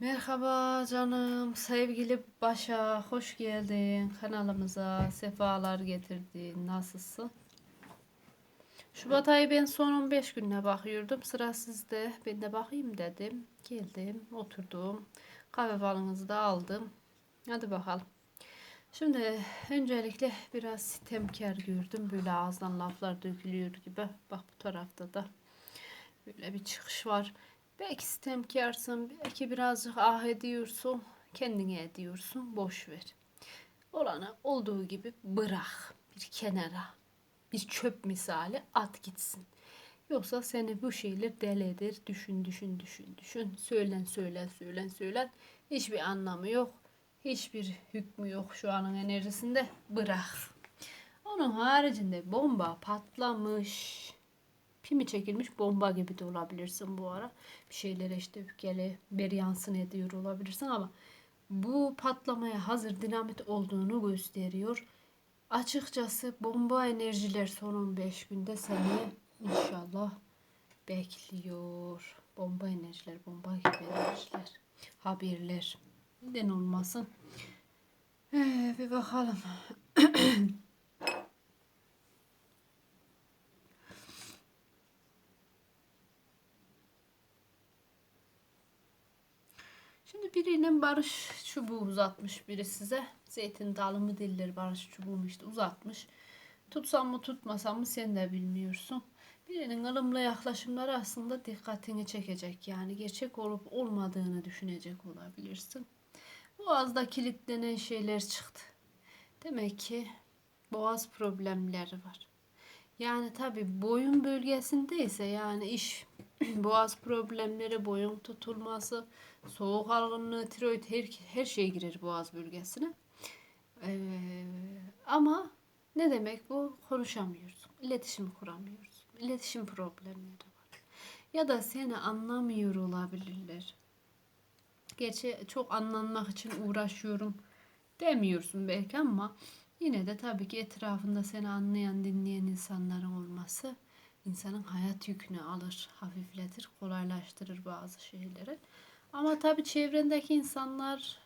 Merhaba canım, sevgili Başa, hoş geldin kanalımıza, sefalar getirdin, nasılsın? Şubat ayı ben son 15 gününe bakıyordum, sıra sizde, ben de bakayım dedim, geldim, oturdum, kahve falınızı da aldım, hadi bakalım. Şimdi öncelikle biraz sitemkar gördüm, böyle ağızdan laflar dökülüyor gibi, bak bu tarafta da böyle bir çıkış var. Belki sistemkarsın, belki birazcık ah ediyorsun, kendine ediyorsun, boş ver. Olanı olduğu gibi bırak bir kenara, bir çöp misali at gitsin. Yoksa seni bu şeyler deli eder, düşün, düşün, düşün, düşün. Söylen, söylen, söylen, söylen. Hiçbir anlamı yok, hiçbir hükmü yok şu anın enerjisinde. Bırak. Onun haricinde bomba patlamış pimi çekilmiş bomba gibi de olabilirsin bu ara. Bir şeylere işte öfkeli bir yansın ediyor olabilirsin ama bu patlamaya hazır dinamit olduğunu gösteriyor. Açıkçası bomba enerjiler son 15 günde seni inşallah bekliyor. Bomba enerjiler, bomba gibi enerjiler, haberler. Neden olmasın? Ee, bir bakalım. Şimdi birinin barış çubuğu uzatmış biri size. Zeytin dalı mı dilleri barış çubuğunu işte uzatmış. Tutsam mı tutmasam mı sen de bilmiyorsun. Birinin ılımlı yaklaşımları aslında dikkatini çekecek. Yani gerçek olup olmadığını düşünecek olabilirsin. Boğazda kilitlenen şeyler çıktı. Demek ki boğaz problemleri var. Yani tabi boyun bölgesindeyse yani iş boğaz problemleri, boyun tutulması, soğuk algınlığı, tiroid her, her şey girer boğaz bölgesine. Ee, ama ne demek bu? Konuşamıyoruz. İletişim kuramıyoruz. İletişim problemleri var. Ya da seni anlamıyor olabilirler. Gerçi çok anlanmak için uğraşıyorum demiyorsun belki ama yine de tabii ki etrafında seni anlayan, dinleyen insanların olması insanın hayat yükünü alır, hafifletir, kolaylaştırır bazı şeyleri. Ama tabii çevrendeki insanlar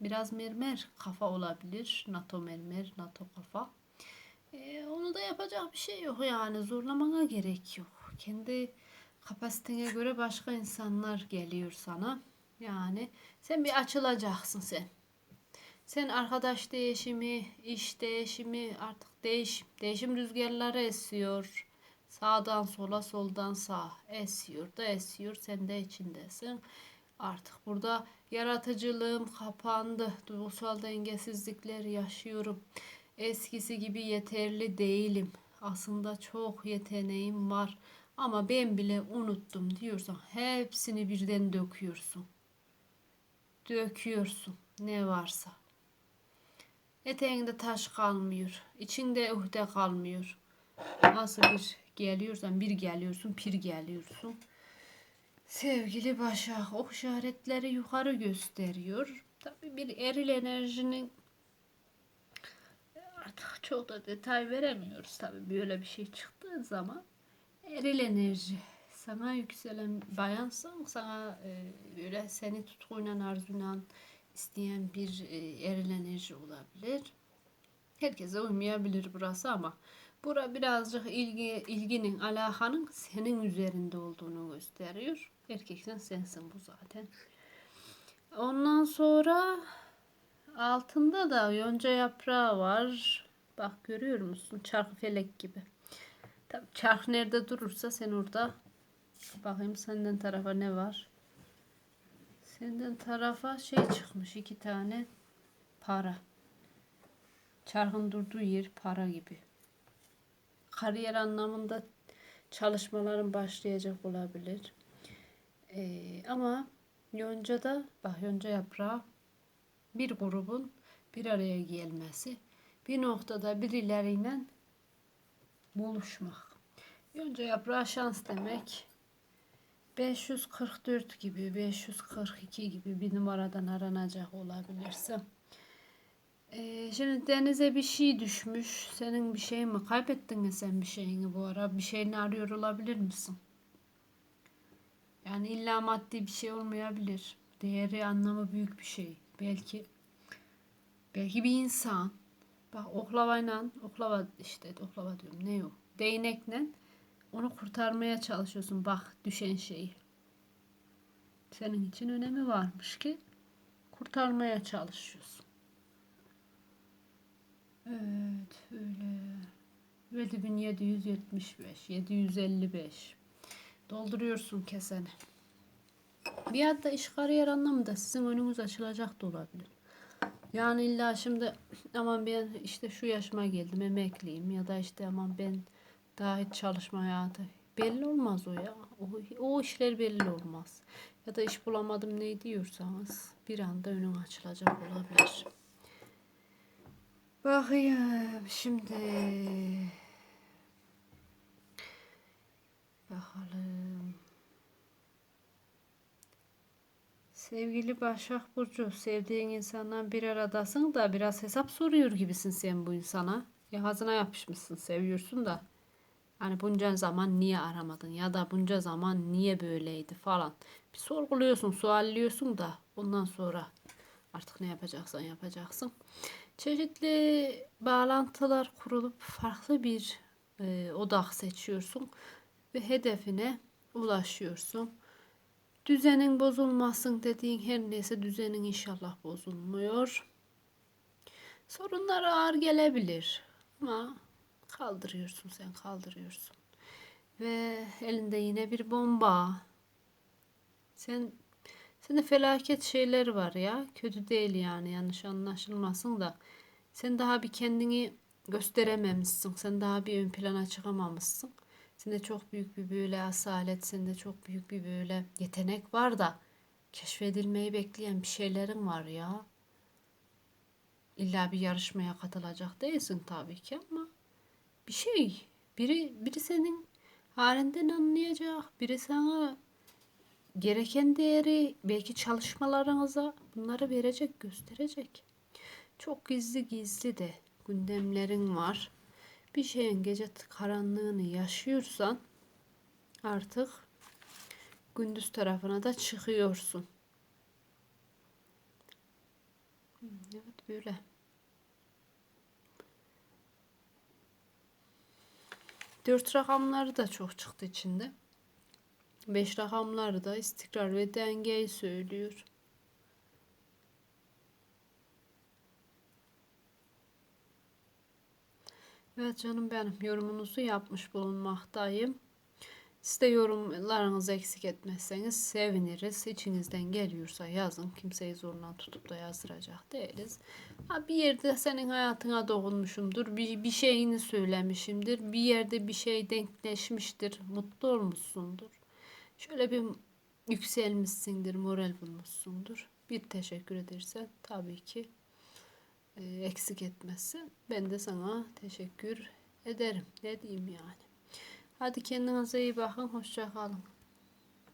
biraz mermer kafa olabilir. NATO mermer, NATO kafa. Ee, onu da yapacak bir şey yok yani zorlamana gerek yok. Kendi kapasitene göre başka insanlar geliyor sana. Yani sen bir açılacaksın sen. Sen arkadaş değişimi, iş değişimi, artık değişim, değişim rüzgarları esiyor. Sağdan sola, soldan sağ esiyor da esiyor. Sen de içindesin. Artık burada yaratıcılığım kapandı. Duygusal dengesizlikler yaşıyorum. Eskisi gibi yeterli değilim. Aslında çok yeteneğim var. Ama ben bile unuttum diyorsan hepsini birden döküyorsun. Döküyorsun ne varsa. Eteğinde taş kalmıyor. içinde uhde kalmıyor. Nasıl bir geliyorsan bir geliyorsun, pir geliyorsun. Sevgili Başak, o işaretleri yukarı gösteriyor. Tabii bir eril enerjinin artık çok da detay veremiyoruz tabii böyle bir şey çıktığı zaman. Eril enerji. Sana yükselen bayansan sana e, böyle seni tutkuyla arzuyla isteyen bir e, eril enerji olabilir. Herkese uymayabilir burası ama bura birazcık ilgi, ilginin, alakanın senin üzerinde olduğunu gösteriyor. Erkeksen sensin bu zaten. Ondan sonra altında da yonca yaprağı var. Bak görüyor musun? Çarkı felek gibi. Tabii çark nerede durursa sen orada bakayım senden tarafa ne var? Senden tarafa şey çıkmış iki tane para. Çarkın durduğu yer para gibi. Kariyer anlamında çalışmaların başlayacak olabilir. Ee, ama yoncada bak yonca yaprağı bir grubun bir araya gelmesi bir noktada birileriyle buluşmak. Yonca yaprağı şans demek. 544 gibi 542 gibi bir numaradan aranacak olabilirsin. Ee, şimdi denize bir şey düşmüş. Senin bir şey mi? Kaybettin mi sen bir şeyini bu ara? Bir şeyini arıyor olabilir misin? Yani illa maddi bir şey olmayabilir. değeri anlamı büyük bir şey. Belki belki bir insan bak oklavayla oklava işte oklava diyorum ne o değnekle onu kurtarmaya çalışıyorsun bak düşen şeyi. Senin için önemi varmış ki kurtarmaya çalışıyorsun. Evet öyle. 7775, 755. Dolduruyorsun keseni. Bir hatta iş kariyer anlamında sizin önünüz açılacak da olabilir. Yani illa şimdi aman ben işte şu yaşıma geldim emekliyim ya da işte aman ben daha hiç çalışma hayatı. Belli olmaz o ya. O, o işler belli olmaz. Ya da iş bulamadım ne diyorsanız bir anda önün açılacak olabilir. Bakayım şimdi. Bakalım. Sevgili Başak Burcu, sevdiğin insandan bir aradasın da biraz hesap soruyor gibisin sen bu insana. Ya hazına yapışmışsın, seviyorsun da. Hani bunca zaman niye aramadın ya da bunca zaman niye böyleydi falan. Bir sorguluyorsun, sualliyorsun da ondan sonra artık ne yapacaksan yapacaksın. Çeşitli bağlantılar kurulup farklı bir e, odak seçiyorsun ve hedefine ulaşıyorsun. Düzenin bozulmasın dediğin her neyse düzenin inşallah bozulmuyor. Sorunlar ağır gelebilir ama kaldırıyorsun sen kaldırıyorsun. Ve elinde yine bir bomba. Sen Sende felaket şeyler var ya. Kötü değil yani yanlış anlaşılmasın da. Sen daha bir kendini gösterememişsin. Sen daha bir ön plana çıkamamışsın. Sende çok büyük bir böyle asalet, sende çok büyük bir böyle yetenek var da keşfedilmeyi bekleyen bir şeylerin var ya. İlla bir yarışmaya katılacak değilsin tabii ki ama bir şey. Biri, biri senin halinden anlayacak. Biri sana gereken değeri belki çalışmalarınıza bunları verecek, gösterecek. Çok gizli gizli de gündemlerin var. Bir şeyin gece karanlığını yaşıyorsan artık gündüz tarafına da çıkıyorsun. Evet böyle. Dört rakamları da çok çıktı içinde. Beş rakamları da istikrar ve dengeyi söylüyor. Evet canım benim yorumunuzu yapmış bulunmaktayım. Siz de yorumlarınızı eksik etmezseniz seviniriz. İçinizden geliyorsa yazın. Kimseyi zorla tutup da yazdıracak değiliz. Ha, bir yerde senin hayatına dokunmuşumdur. Bir, bir şeyini söylemişimdir. Bir yerde bir şey denkleşmiştir. Mutlu olmuşsundur. Şöyle bir yükselmişsindir, moral bulmuşsundur. Bir teşekkür edersen tabii ki eksik etmezsin. Ben de sana teşekkür ederim. Ne diyeyim yani. Hadi kendinize iyi bakın. Hoşça kalın.